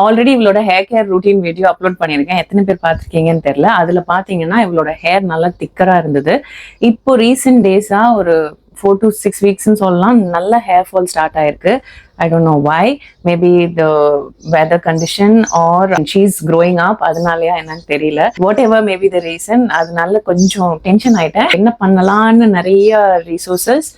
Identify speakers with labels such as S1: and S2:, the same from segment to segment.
S1: Already இவளோட hair care routine video upload பண்ணியிருக்கேன். எத்தனை பேர் பார்த்துருக்கீங்கன்னு தெரியல. அதில் பார்த்தீங்கன்னா இவளோட ஹேர் நல்லா திக்கராக இருந்தது. இப்போ ரீசெண்ட் டேஸாக ஒரு ஃபோர் டு சிக்ஸ் வீக்ஸ்னு சொல்லலாம் நல்ல ஹேர் ஃபால் ஸ்டார்ட் ஆயிருக்கு. I don't know why maybe the weather condition or she's growing up அதனாலயா என்னன்னு தெரியல. What ever maybe the reason அதனால கொஞ்சம் டென்ஷன் ஆயிட்டேன். என்ன பண்ணலாம்னு நிறைய ரிசோர்சஸ்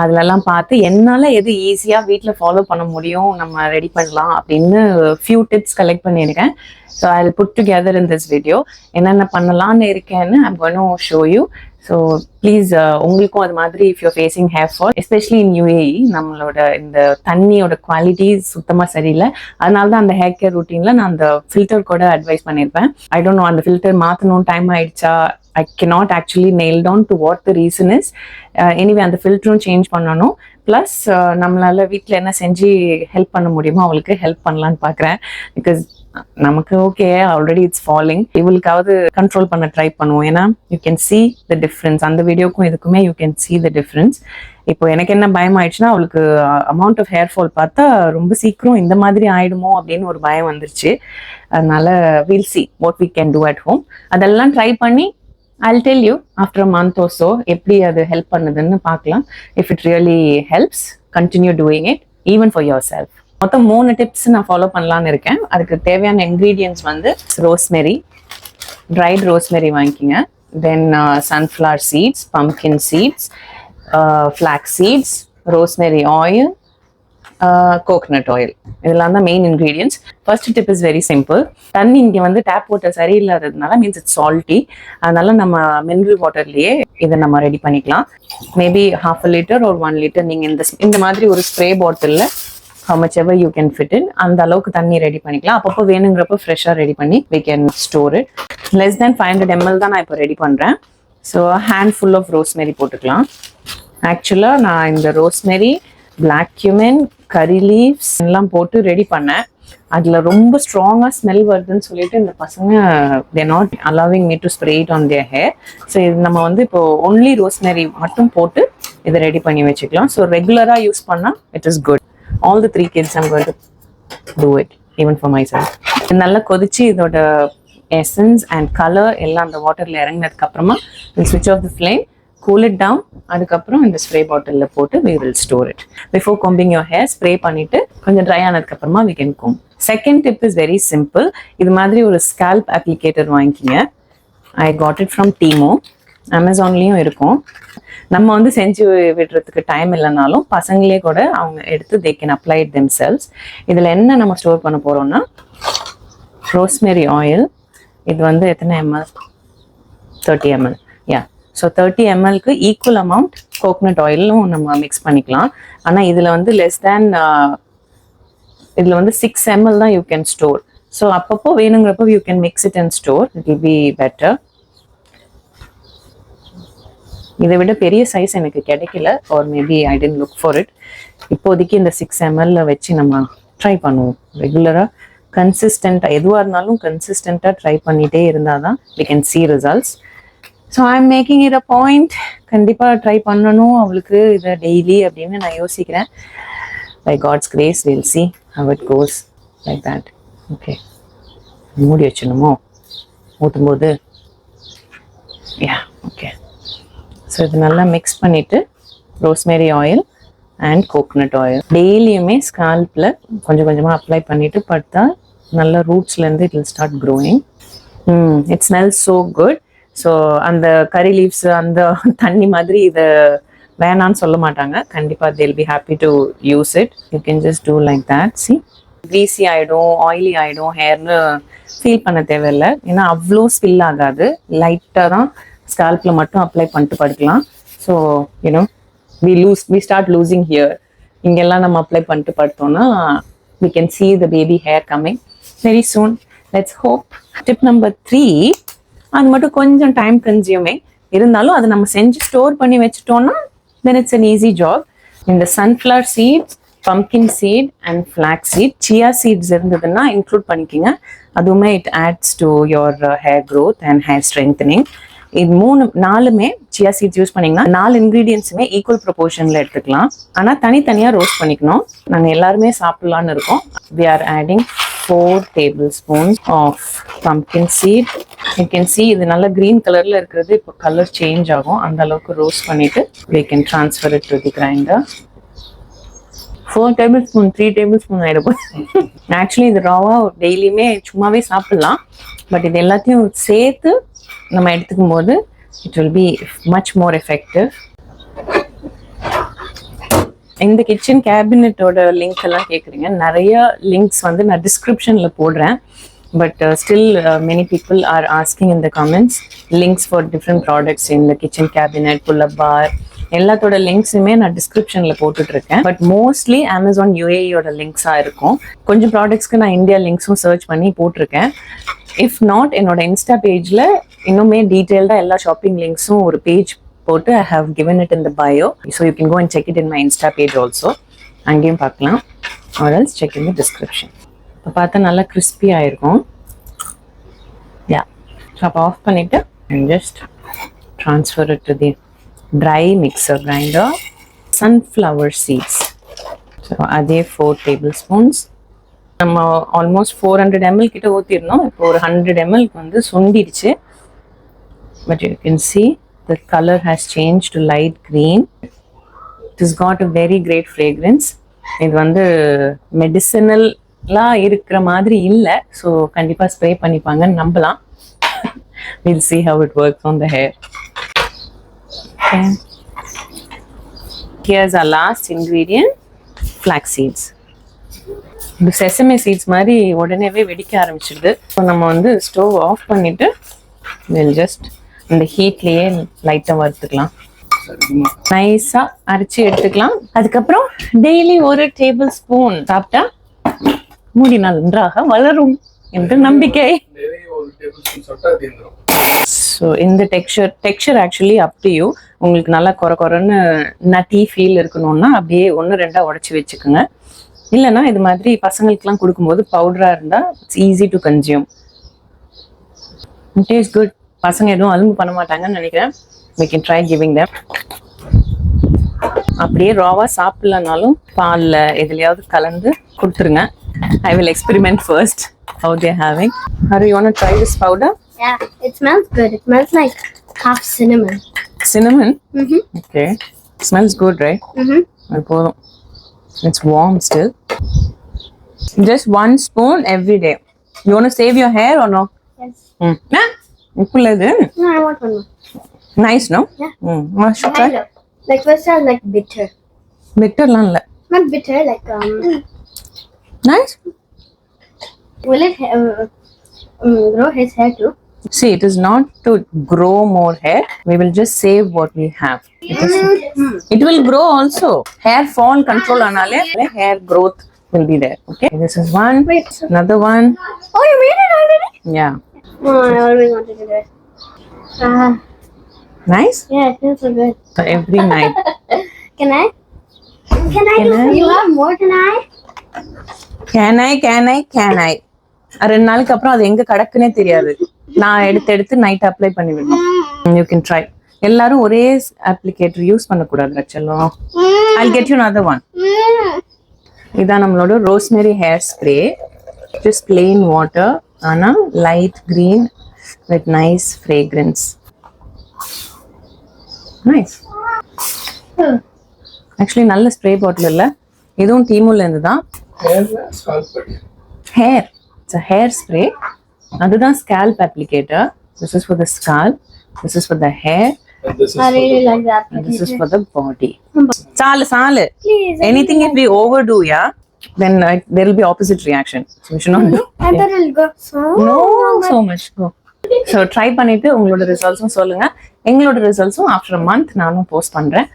S1: அதுலலாம் பார்த்து என்னால எது ஈஸியா வீட்டில் ஃபாலோ பண்ண முடியும் நம்ம ரெடி பண்ணலாம் அப்படின்னு ஃபியூ டிப்ஸ் கலெக்ட் பண்ணியிருக்கேன். So I put together in this video என்னென்ன பண்ணலாம்னு இருக்கேன்னு I'm show you so please uh, உங்களுக்கும் அது மாதிரி if you facing hair fall especially in UAE நம்மளோட இந்த தண்ணியோட குவாலிட்டி சுத்தமாக சரியில்லை. அதனால தான் அந்த ஹேர் கேர் ரூட்டீனில் நான் அந்த ஃபில்டர் கூட அட்வைஸ் பண்ணியிருப்பேன் ஐ டோன்ட் நோ அந்த ஃபில்டர் மாற்றணும் டைம் ஆயிடுச்சா? I cannot actually nail down to what the reason is anyway அந்த ஃபில்டரும் சேஞ்ச் பண்ணணும். ப்ளஸ் uh, நம்மளால வீட்டில் என்ன செஞ்சு ஹெல்ப் பண்ண முடியுமோ அவளுக்கு ஹெல்ப் பண்ணலான்னு பார்க்குறேன் பிகாஸ் நமக்கு ஓகே ஆல்ரெடி இட்ஸ் ஃபாலிங் இவளுக்காவது கண்ட்ரோல் பண்ண ட்ரை பண்ணுவோம். ஏன்னா you can see the difference அந்த வீடியோக்கும் இதுக்குமே you can see the difference இப்போ எனக்கு என்ன பயம் ஆயிடுச்சுன்னா அவளுக்கு அமௌண்ட் ஆஃப் ஹேர் ஃபால் பார்த்தா ரொம்ப சீக்கிரம் இந்த மாதிரி ஆயிடுமோ அப்படின்னு ஒரு பயம் வந்துருச்சு. அதனால will see what we can do at home அதெல்லாம் ட்ரை பண்ணி I'll tell you after a month Osho எப்படி அது ஹெல்ப் பண்ணுதுன்னு பார்க்கலாம். If it really helps continue doing it even for yourself மொத்தம் மூணு டிப்ஸ் நான் ஃபாலோ பண்ணலான்னு இருக்கேன். அதுக்கு தேவையான இன்க்ரீடியன்ஸ் வந்து ரோஸ்மெரி ட்ரைட் ரோஸ்மெரி வாங்கிக்கிங்க. Then sunflower seeds pumpkin seeds flax seeds rosemary oil coconut oil இதெல்லாம் தான் main ingredients first tip is very simple தண்ணி இங்கே வந்து டேப் வாட்டர் சரியில்லாததுனால மீன்ஸ் இட்ஸ் சால்ட்டி அதனால நம்ம மினரல் வாட்டர்லயே இதை நம்ம ரெடி பண்ணிக்கலாம். மேபி ஹாஃப் அ லிட்டர் ஒரு ஒன் லிட்டர் நீங்கள் இந்த இந்த மாதிரி ஒரு ஸ்ப்ரே பாட்டிலில் how much ever you can fit அந்த அளவுக்கு தண்ணி ரெடி பண்ணிக்கலாம். அப்பப்போ வேணுங்கிறப்ப ஃப்ரெஷ்ஷாக ரெடி பண்ணி we can store it less than five hundred ml தான் நான் இப்போ ரெடி பண்ணுறேன் so handful of rosemary போட்டுக்கலாம். ஆக்சுவலாக நான் இந்த rosemary black cumin curry leaves எல்லாம் போட்டு ரெடி பண்ணேன். அதில் ரொம்ப ஸ்ட்ராங்காக ஸ்மெல் வருதுன்னு சொல்லிட்டு இந்த பசங்க they not allowing me to spray it on their hair so இது நம்ம வந்து இப்போ ஒன்லி ரோஸ்மெரி மட்டும் போட்டு இதை ரெடி பண்ணி வச்சுக்கலாம். ஸோ ரெகுலராக யூஸ் பண்ணால் it is good all the three kids I'm going to do it even for myself நல்லா கொதிச்சு இதோட எசன்ஸ் அண்ட் கலர் எல்லாம் அந்த வாட்டரில் இறங்கினதுக்கு அப்புறமா ஸ்விட்ச் off the flame cool it down அதுக்கப்புறம் இந்த ஸ்ப்ரே பாட்டிலில் போட்டு we will store it before combing your hair spray பண்ணிட்டு கொஞ்சம் ட்ரை ஆனதுக்கு அப்புறமா we can comb second tip is very simple இது மாதிரி ஒரு ஸ்கேல்ப் அப்ளிகேட்டர் வாங்கிக்கிங்க. I got it from Temu அமேசான்லேயும் இருக்கும். நம்ம வந்து செஞ்சு விடுறதுக்கு டைம் இல்லைனாலும் பசங்களே கூட அவங்க எடுத்து they can apply it themselves இதில் என்ன நம்ம ஸ்டோர் பண்ண போகிறோம்னா ரோஸ்மெரி ஆயில் இது வந்து எத்தனை ML thirty ML yeah so thirty எம்எல்க்கு equal amount coconut ஆயிலும் நம்ம மிக்ஸ் பண்ணிக்கலாம். ஆனால் இதில் வந்து லெஸ் தேன் இதில் வந்து சிக்ஸ் எம்எல் தான் யூ கேன் ஸ்டோர் ஸோ அப்பப்போ வேணுங்கிறப்போ you can mix it and store it will be better இதை விட பெரிய சைஸ் எனக்கு கிடைக்கல or maybe I tend look for it இப்போதைக்கு இந்த சிக்ஸ் எம்எல்ல வச்சு நம்ம ட்ரை பண்ணுவோம். ரெகுலராக கன்சிஸ்டண்ட்டாக எதுவாக இருந்தாலும் கன்சிஸ்டண்ட்டாக ட்ரை பண்ணிகிட்டே இருந்தால் தான் we can see results so I am making it a point கண்டிப்பாக ட்ரை பண்ணணும் அவளுக்கு இதை டெய்லி அப்படின்னு நான் யோசிக்கிறேன். By God's grace will see how it goes like that okay மூடி வச்சிடணுமோ? ஊற்றும்போது யா ஓகே ஸோ இது நல்லா மிக்ஸ் பண்ணிவிட்டு rosemary oil and coconut oil டெய்லியுமே ஸ்கால்பில் கொஞ்சம் கொஞ்சமாக அப்ளை பண்ணிவிட்டு படுத்தா நல்ல ரூட்ஸ்லேருந்து it will start growing it smell so good so அந்த கறி லீவ்ஸ் அந்த தண்ணி மாதிரி இதை வேணான்னு சொல்ல மாட்டாங்க. கண்டிப்பாக they'll be happy to use it you can just do like that see greasy ஆகிடும் ஆயிலி ஆகிடும் ஹேர்னு ஃபீல் பண்ண தேவையில்லை. ஏன்னா அவ்வளோ ஸ்பில் ஆகாது. லைட்டாக தான் ஸ்கால்பில் மட்டும் அப்ளை பண்ணிட்டு படுக்கலாம். So you know we lose we start losing hair இங்கெல்லாம் நம்ம அப்ளை பண்ணிட்டு படுத்தோம்னா we can see the baby hair coming very soon let's hope tip number three அது மட்டும் கொஞ்சம் டைம் கன்சியூமிங் இருந்தாலும் அதை நம்ம செஞ்சு ஸ்டோர் பண்ணி வச்சுட்டோம்னா then it's an easy job இந்த sunflower seeds pumpkin seed and flax seed chia seeds இருந்ததுன்னா இன்க்ளூட் பண்ணிக்கோங்க. அதுவுமே it adds to your hair growth and hair strengthening இது மூணு நாலுமே சியா சீட்ஸ் யூஸ் பண்ணீங்கன்னா நாலு இன்க்ரீடியன்ஸுமே ஈக்குவல் ப்ரொபோர்ஷனில் எடுத்துக்கலாம். ஆனால் தனித்தனியாக ரோஸ்ட் பண்ணிக்கணும். நாங்கள் எல்லாருமே சாப்பிட்லான்னு இருக்கோம். We are adding four tablespoons of pumpkin seed you can see இது நல்ல க்ரீன் கலரில் இருக்கிறது. இப்போ கலர் சேஞ்ச் ஆகும். அந்த அளவுக்கு ரோஸ்ட் பண்ணிட்டு we can transfer it to the grinder four tablespoon three tablespoon ஆயிடும் ஆக்சுவலி இது ராவா டெய்லியுமே சும்மாவே சாப்பிடலாம். பட் இது எல்லாத்தையும் சேர்த்து நம்ம எடுத்துக்கும் போது it will be much more effective இந்த கிச்சன் கேபினட்டோட லிங்க் எல்லாம் கேட்குறீங்க நிறைய லிங்க்ஸ் வந்து நான் டிஸ்கிரிப்ஷனில் போடுறேன். But still many people are asking இந்த comments links for different products இந்த kitchen cabinet pull up bar எல்லாத்தோட லிங்க்ஸுமே நான் டிஸ்கிரிப்ஷனில் போட்டுட்டு இருக்கேன் பட் மோஸ்ட்லி அமேசான் யூஏயோட லிங்க்ஸாக இருக்கும். கொஞ்சம் ப்ராடக்ட்ஸ்க்கு நான் இந்தியா லிங்க்ஸும் சர்ச் பண்ணி போட்டிருக்கேன். இஃப் நாட் என்னோட இன்ஸ்டா பேஜ்ல இன்னுமே டீட்டெயில்டாக எல்லா ஷாப்பிங் லிங்க்ஸும் ஒரு பேஜ் போட்டு I have given it in the bio so you can go and check it in my Insta page also அங்கேயும் பார்க்கலாம் ஆர்எல்ஸ் செக் இன் த டிஸ்கிரிப்ஷன் இப்போ பார்த்தா நல்லா கிறிஸ்பியாக ஆயிருக்கும் யா ஸோ அப்போ ஆஃப் பண்ணிட்டு and just transfer to the dry mixer grinder sunflower seeds so அதே ஃபோர் டேபிள் ஸ்பூன்ஸ் நம்ம ஆல்மோஸ்ட் ஃபோர் ஹண்ட்ரட் எம்எல் கிட்ட ஊற்றிருந்தோம் இப்போ ஒரு ஹண்ட்ரட் எம்எல்க்கு வந்து சுண்டிடுச்சு but you can see the colour has change to light green it is got a very great fragrance இது வந்து மெடிசனல்லாம் இருக்கிற மாதிரி இல்லை ஸோ கண்டிப்பாக ஸ்ப்ரே பண்ணிப்பாங்கன்னு நம்பலாம் will see how it works on the hair Here's a last ingredient, flax seeds இந்த sesame seeds மாதிரி உடனேவே வெடிக்க ஆரம்பிச்சிடுது. ஸோ நம்ம வந்து ஸ்டவ் ஆஃப் பண்ணிட்டு வில் ஜஸ்ட் இந்த ஹீட்லேயே லைட்டாக வறுத்துக்கலாம். நைஸாக அரைச்சி எடுத்துக்கலாம். அதுக்கப்புறம் டெய்லி ஒரு டேபிள் ஸ்பூன் சாப்பிட்டா முடி நன்றாக வளரும் என்று நம்பிக்கை. ஸோ இந்த texture texture actually up to you உங்களுக்கு நல்லா குறை குறைன்னு நட்டி ஃபீல் இருக்கணும்னா அப்படியே ஒன்று ரெண்டா உடச்சி வச்சுக்கோங்க. இல்லைன்னா இது மாதிரி பசங்களுக்குலாம் கொடுக்கும்போது பவுடரா இருந்தா it's easy to consume taste good பசங்க எதுவும் அலும்பு பண்ண மாட்டாங்கன்னு நினைக்கிறேன். We can try giving them. அப்படியே ராவா சாப்பிடலனாலும் பால்ல எதுலயாவது கலந்து கொடுத்துருங்க. I will experiment first how they having her you want try this powder
S2: Yeah, it smells good. It smells like half cinnamon.
S1: cinnamon?
S2: Mm-hmm.
S1: okay. Smells good right?
S2: Mm-hmm.
S1: அது போதும். It's warm still. Just one spoon every day. You want to save your hair or no?
S2: Yes.
S1: Mm. Yeah?
S2: No, I want one.
S1: Nice, no?
S2: Yeah.
S1: Mm.
S2: Want try? Like first I like bitter.
S1: Bitter not like.
S2: Not bitter, like um.
S1: Nice.
S2: Will it uh, um, grow his hair too?
S1: see it is not to grow more hair we will just save what we have it, is,
S2: Mm.
S1: it will grow also hair fall control ஆனாலே hair growth will be there okay this is one
S2: Wait. So,
S1: another one
S2: oh, you made it already?
S1: yeah
S2: Oh, I always wanted to do it. Ah,
S1: nice
S2: yeah, it feels so good.
S1: so every night
S2: Can I? Can I?
S1: Can
S2: do,
S1: I?
S2: You have more than I?
S1: Can I can I can I ரெண்டு நாளுக்கு அப்புறம் அது எங்க கிடக்குனே தெரியாது நான் எடுத்து எடுத்து night apply பண்ணி விடணும் யூ கேன் ட்ரை எல்லாரும் ஒரே அப்ளிகேட்டர் யூஸ் பண்ணக்கூடாது செல்லம் I get you other
S2: one.
S1: இதான் நம்மளோட rosemary hair spray just plain water ஆனா light green with nice fragrance nice actually நல்ல ஸ்ப்ரே பாட்டில் இல்லை. இதுவும் டீமுல இருந்து தான். ஹேர் இட்ஸ் ஹேர் ஸ்ப்ரே அதுதான் scalp applicator this is for the scalp this is for the hair
S3: And this is
S2: I really like that.
S1: and this is for the body சாலு சாலு
S2: Please. I
S1: anything if we overdo yeah then uh, there will be opposite reaction so we should not do
S2: I thought it'll go so.
S1: no so much go so try பண்ணிட்டு உங்களோட ரிசல்ட்ஸும் சொல்லுங்க எங்களோட ரிசல்ட்ஸும் after a month நானும் post பண்றேன்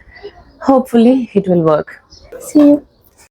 S1: hopefully it will work
S2: See you.